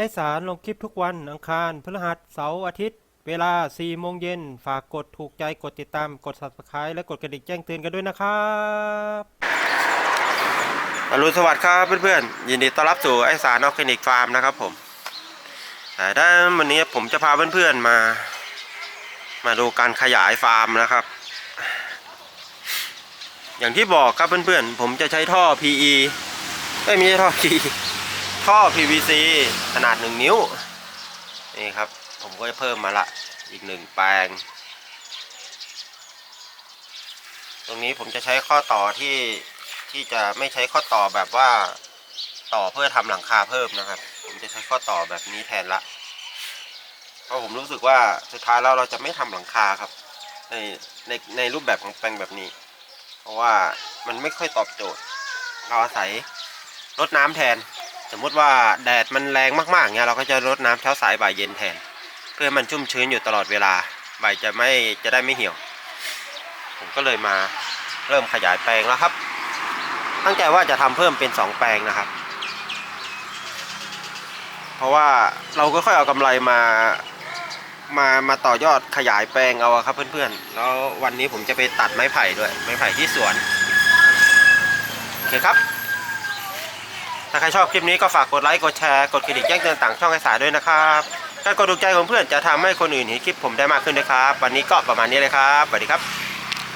ไอสารลงคลิปทุกวันอังคารพฤหัสเสาร์อาทิตย์ เวลา 4 โมงเย็น ฝากกดถูกใจกดติดตามกด subscribe และกดกระดิ่งแจ้งเตือนกันด้วยนะครับอรุณสวัสดิ์ครับเพื่อนๆยินดีต้อนรับสู่ไอสารออร์แกนิกฟาร์มนะครับผมแต่ด้านวันนี้ผมจะพาเพื่อนๆมา มาดูการขยายฟาร์มนะครับ อย่างที่บอกครับเพื่อนๆผมจะใช้ท่อ PE ไม่ไม่ใช่ท่อ PE ท่อ PVC ขนาดหนึ่งนิ้ว นี่ครับ ผมก็จะเพิ่มมาละอีกหนึ่งแปลง ตรงนี้ผมจะใช้ข้อต่อที่ที่จะไม่ใช้ข้อต่อแบบว่าต่อเพื่อทำหลังคาเพิ่มนะครับ ผมจะใช้ข้อต่อแบบนี้แทนละเพราะผมรู้สึกว่าสุดท้ายแล้วเราจะไม่ทำหลังคาครับ ในในในรูปแบบของแปลงแบบนี้ เพราะว่ามันไม่ค่อยตอบโจทย์ เราอาศัยรดน้ำแทน สมมุติว่าแดดมันแรงมากๆเนี่ยเราก็จะรดน้ำเช้าสายบ่ายเย็นแทน เพื่อให้มันชุ่มชื้นอยู่ตลอดเวลาใบจะไม่จะได้ไม่เหี่ยว ผมก็เลยมาเริ่มขยายแปลงแล้วครับ ตั้งใจว่าจะทำเพิ่มเป็นสองแปลงนะครับ เพราะว่าเราก็ค่อยเอากำไรมามามาต่อยอดขยายแปลงเอาครับเพื่อนๆ แล้ววันนี้ผมจะไปตัดไม้ไผ่ด้วย ไม้ไผ่ที่สวน โอเคครับ ถ้าใครชอบคลิปนี้ก็ฝากกดไลค์กดแชร์กดกระดิ่งแจ้งเตือนต่างช่องให้สายด้วยนะครับการกดถูกใจของเพื่อนจะทำให้คนอื่นเห็นคลิปผมได้มากขึ้นนะครับ วันนี้ก็ประมาณนี้เลยครับสวัสดีครับ